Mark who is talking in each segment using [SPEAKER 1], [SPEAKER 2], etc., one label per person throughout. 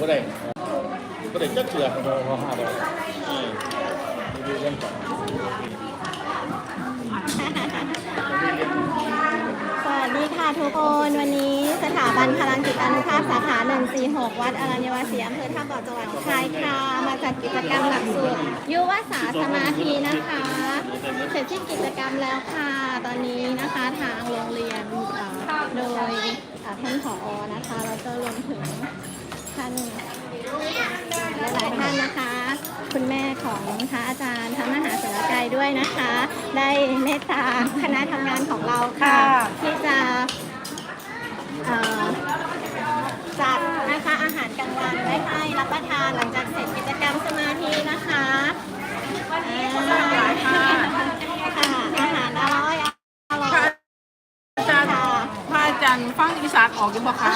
[SPEAKER 1] ก็ได้ก็ได้จักเสือเราเราห้าร้อยดูเรื่องก่อน
[SPEAKER 2] สวัสดีค่ะทุกคนวันนี้สถาบันพลังจิตอนุภาพสาขา 146 วัดอรัญญวาสีอำเภอท่าบ่อจังหวัดหนองคายค่ะ มาจัดกิจกรรมหลักสูตรยุวศาสตร์สมาธินะคะ เสร็จที่กิจกรรมแล้วค่ะ ตอนนี้นะคะทางโรงเรียนโดยท่านผอนะคะแล้วก็รวมถึง ท่านหลายๆท่านนะคะ คุณแม่ของพระอาจารย์พระมหาสุรกัยด้วยนะคะ ได้เมตตาคณะทำงานของเราค่ะ ที่จะเอ่อจัดนะคะอาหารกลางวันไว้ให้รับประทานหลังจากเสร็จกิจกรรมสมาธินะคะอ่าค่ะอาหารอร่อยอร่อย
[SPEAKER 3] อาจารย์
[SPEAKER 2] ค่ะ
[SPEAKER 3] พระอาจารย์ฟังอีสานออกยังบ่คะ
[SPEAKER 2] ค่ะ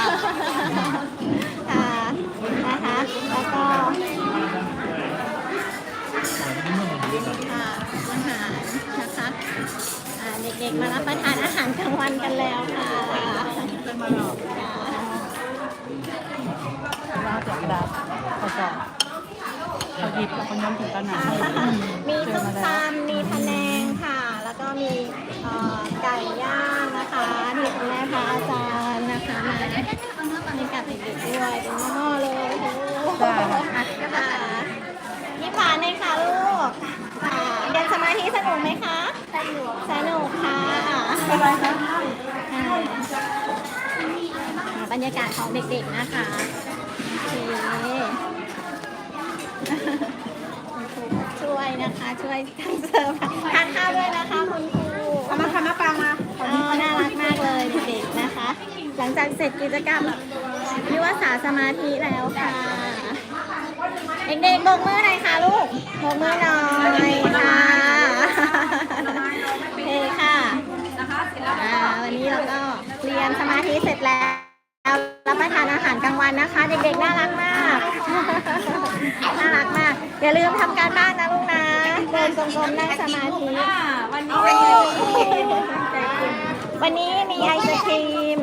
[SPEAKER 2] เด็กๆมารับประทานอาหารกลางวันกันแล้วค่ะค่ะ
[SPEAKER 3] เราจะกระดาษข้อสอบเขาหยิบแล้วก็ย้อมถึงตอนไหน
[SPEAKER 2] มีส้มตำมีพะแนงค่ะ แล้วก็มีเอ่อไก่ย่างนะคะมีคุณแม่พระอาจารย์นะคะมาให้กับเด็กๆด้วยเป็นหม้อๆเลยโอ้โหค่ะนี่ผ่านเลยค่ะลูกค่ะเรียนสมาธิสนุกไหมคะ บรรยากาศของเด็กๆนะคะโอเคช่วยนะคะ ช่วยทำเสิร์ฟทานข้าวด้วยนะคะคุณครู
[SPEAKER 3] เอามาทำมะปรางมา
[SPEAKER 2] อ๋อน่ารักมากเลยเด็กๆนะคะ หลังจากเสร็จกิจกรรมยุวศาสตร์สมาธิแล้วค่ะ เด็กๆโบกมือหน่อยค่ะลูกโบกมือหน่อยค่ะ อย่าลืมทำการบ้านนะลูกนะ เดินกลมๆนั่งสมาธิ
[SPEAKER 3] วันนี้
[SPEAKER 2] วันนี้มีไอศครีม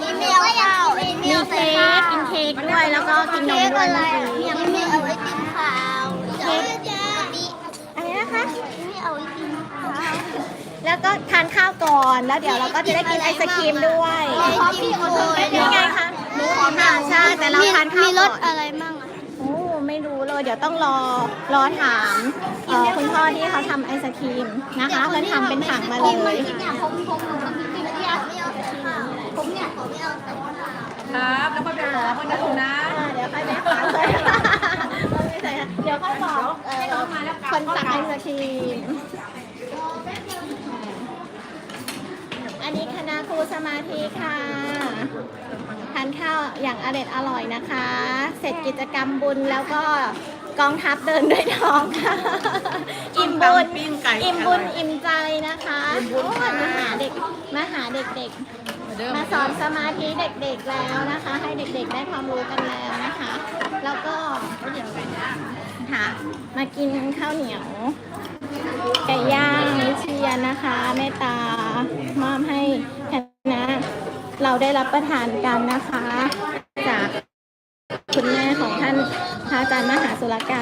[SPEAKER 4] มีเมียวข้าว
[SPEAKER 2] มีเค้กกินเค้กด้วย แล้วก็กินนมด้วยเมื่อกี้
[SPEAKER 4] ยังไม่เอาไว้กินข้าวเค้กจ้ามี
[SPEAKER 2] อะไรนะคะ
[SPEAKER 4] ไม่เอาไว้กินข้าว
[SPEAKER 2] แล้วก็ทานข้าวก่อน แล้วเดี๋ยวเราก็จะได้กินไอศครีมด้วย
[SPEAKER 4] พอพี่โอ้ย
[SPEAKER 2] นี่ไงคะรู้ค่ะใช่แต่เราทานข้าว
[SPEAKER 4] มีร
[SPEAKER 2] ก่
[SPEAKER 4] ส
[SPEAKER 2] อน
[SPEAKER 4] อะไรมั่งอะ
[SPEAKER 2] โอ้ไม่รู้ เลยเดี๋ยวต้องรอรอถามเอ่อคุณพ่อที่เขาทำไอศครีมนะคะมันทำเป็นถังมาเลย
[SPEAKER 4] เนี่ยผมผมผมผมกินไม่เอาไม่เอาแต่ข้าวผมเนี่ยผมไม่เอาแต่ข้าว
[SPEAKER 3] ครับแล้วก็ไปขอคนนะคุณนะ
[SPEAKER 2] อ่าเดี๋ยวค่อยไปหาเลยไม่ใช่ค่ะเดี๋ยวค่อยบอกเอ่อคนสั่งไอศครีม อันนี้คณะครูสมาธิค่ะทานข้าวอย่างอร่อยอร่อยนะคะ เสร็จกิจกรรมบุญแล้วก็กองทัพเดินด้วยท้องค่ะ อิ่มบุญ
[SPEAKER 3] ปิ้งไก่
[SPEAKER 2] อิ่มบุญอิ่มใจนะคะโอ้ยมาหาเด็กมาหาเด็กๆ มาสอนสมาธิเด็กๆแล้วนะคะ ให้เด็กๆได้ความรู้กันแล้วนะคะ แล้วก็ค่ะมากินข้าวเหนียวไก่ย่างนิเชียนนะคะเมตตามอบให้คณะ เราได้รับประทานกันนะคะ จากคุณแม่ของท่านพระอาจารย์มหาสุรการ